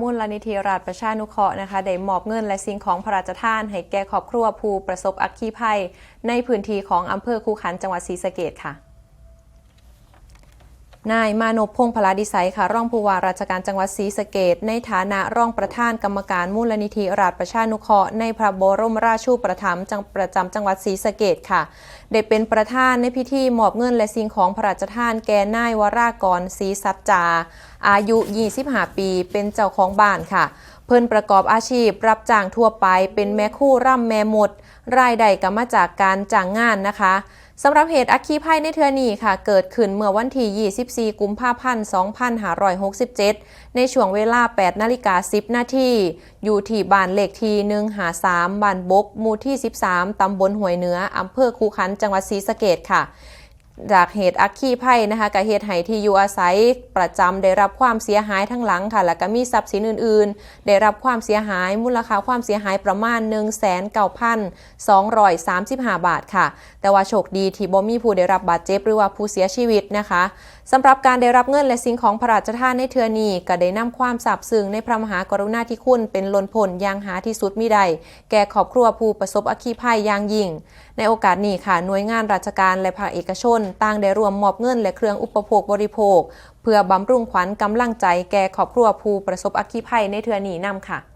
มูลนิธิราชประชานุเคราะห์นะคะได้มอบเงินและสิ่งของพระราชทาน ให้แก่ครอบครัวผู้ประสบอัคคีภัย ในพื้นที่ของอำเภอคูขันจังหวัดศรีสะเกดค่ะ นายมานพพงษ์พลาดิไซค่ะรองผู้ว่าราชการจังหวัดศรีสะเกษในฐานะรองประธานกรรมการมูลนิธิราชประชานุเคราะห์ในพระบรมราชูปถัมภ์จังประจำจังหวัดศรีสะเกษค่ะ ได้เป็นประธานในพิธีมอบเงินและสิ่งของพระราชทานแก่นายวรากรศรีสัจจา อายุ 25 ปี เป็นเจ้าของบ้านค่ะ เพิ่นประกอบอาชีพรับจ้างทั่วไป เป็นแม่คู่ร่ำแม่หมด รายได้ก็มาจากการจ้างงานนะคะ สำหรับเหตุอัคคีภัยในเทือนี้ค่ะ เกิดขึ้นเมื่อวันที่ 24 กุมภาพันธ์ 2567 ในช่วงเวลา 8 นาฬิกา 10 นาทีอยู่ที่บ้านเลขที่153บ้านบกหมู่ที่ 13 ตำบลห้วยเหนืออำเภอคูขัน จังหวัดศรีสะเกดค่ะ จากเหตุอัคคีภัยนะคะกับเหตุให้ที่อยู่อาศัยประจำได้รับความเสียหายทั้งหลังค่ะ แล้วก็มีทรัพย์สินอื่น ๆ ได้รับความเสียหายมูลค่าความเสียหายประมาณ 1 9 2 3 5 บาทค่ะ แต่ว่าโชคดีที่บ่มีผู้ได้รับบาดเจ็บหรือว่าผู้เสียชีวิตนะคะสำหรับการได้รับเงินและสิ่งของพระราชทานในเทือนี้ก็ได้นำความซาบซึ้งในพระมหากรุณาธิคุณเป็นล้นพ้นอย่างหาที่สุดมิได้แก่ครอบครัวผู้ประสบอัคคีภัยอย่างยิ่ง ในโอกาสนี้ค่ะหน่วยงานราชการและภาคเอกชนต่างได้รวมมอบเงินและเครื่องอุปโภคบริโภค เพื่อบำรุงขวัญกำลังใจแก่ครอบครัวผู้ประสบอัคคีภัยในเทือนี้นำค่ะ